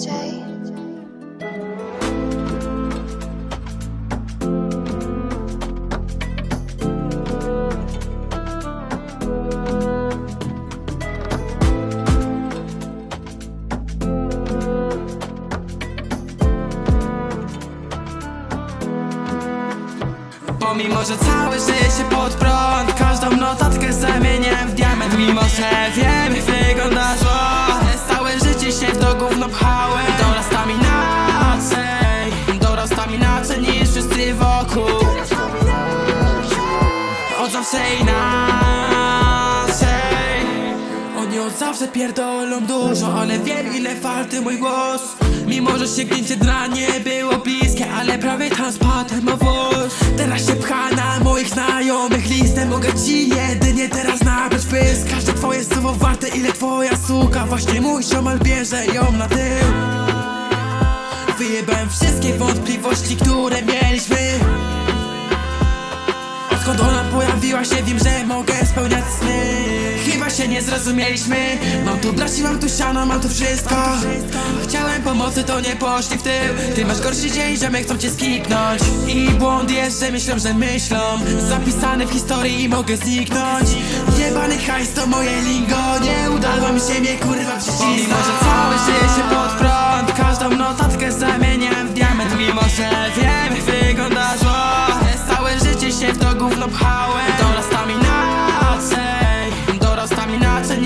J. Pomimo, że całe życie pod prąd Każdą notatkę zamieniam w diament Mimo, że wiem gówno pchałem Dorastam inaczej Dorastam inaczej niż wszyscy wokół. Od zawsze inaczej Oni od zawsze pierdolą dużo Ale wiem ile warty mój głos. Mimo, że sięgnięcie dna nie było bliskie Ale prawie spadłem o wóz. Teraz się pcha na moich znajomych listę Mogę ci jedynie warte ile twoja suka? Właśnie mój ziomal bierze ją na tył. Wyjebałem wszystkie wątpliwości, które mieliśmy. Odkąd ona pojawiła się, wiem, że mogę spełniać sny. Chyba się nie zrozumieliśmy. Mam tu braci, mam tu siano, mam tu wszystko. Chciałem pomocy, to nie poszli w tył. Ty masz gorszy dzień, że my chcą cię skipnąć. I błąd jest, że myślą, że myślą. Zapisany w historii i mogę zniknąć Jebany hajs to moje lingo. Nie udało mi się mnie kurwa przycisnąć. Mimo, że całe życie się pod prąd. Każdą notatkę zamieniam w diament. Mimo, że wiem wygląda zło. Całe życie się w to gówno pchałem. Dorastam inaczej Dorastam inaczej